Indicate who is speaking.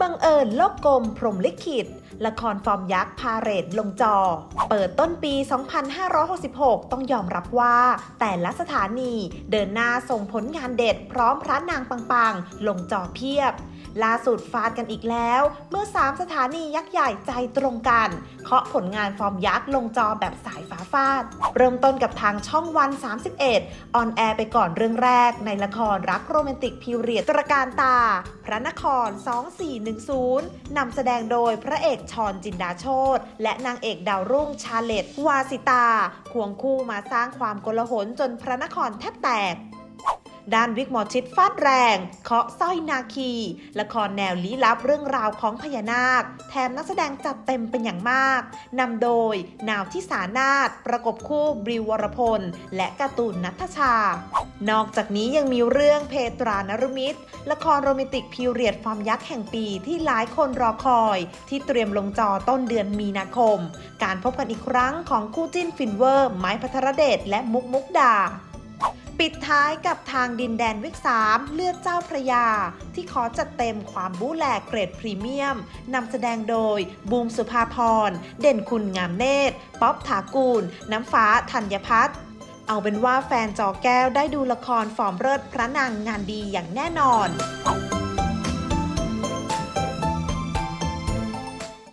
Speaker 1: บังเอิญโลกกลมพรหมลิขิต ละครฟอร์มยักษ์พาเรดลงจอ เปิดต้นปี 2566 ต้องยอมรับว่า แต่ละสถานีเดินหน้าส่งผลงานเด็ดพร้อมพระนางปังๆ ลงจอเพียบ ล่าสุดฟาดกันอีกแล้ว เมื่อ 3 สถานียักษ์ใหญ่ใจตรงกัน เคาะผลงานฟอร์มยักษ์ลงจอแบบสายฟ้าฟาด เริ่มต้นกับทางช่องวัน 31 ออนแอร์ไปก่อนเรื่องแรกในละครรักโรแมนติกพิวเรียดตระการตา พระนคร 24 2410 นำแสดงโดยพระเอกชอนจินดาโชตและนางเอกดาวรุ่งชาเลตวาสิตา ควงคู่มาสร้างความโกลาหลจนพระนครแทบแตก ด้านวิกหมอชิดฟาดแรง เคาะสร้อยนาคี ละครแนวลี้ลับเรื่องราวของพญานาค แถมนักแสดงจัดเต็มเป็นอย่างมาก นำโดย นาวที่สานาถประกบคู่บริววรพล และการ์ตูนนัทชา นอกจากนี้ยังมีเรื่องเพตรานรมิตร ละครโรแมนติกพิวเรียดฟอร์มยักษ์แห่งปีที่หลายคนรอคอย ที่เตรียมลงจอต้นเดือนมีนาคม การพบกันอีกครั้งของคู่จิ้นฟินเวอร์ ไม้พัทรเดชและมุกมุกดา ปิดท้ายกับทางดินแดนวิกสามเลือดเจ้าพระยา ที่ขอจัดเต็มความบู๊แหลกเกรดพรีเมียมนำแสดงโดย บูมสุภาพร เด่นคุณงามเนตร ป๊อบถากูล น้ำฟ้าธัญพัฒน์เอาเป็นว่าแฟนจอแก้วได้ดูละครฟอร์มเลิศพระนางงานดีอย่างแน่นอน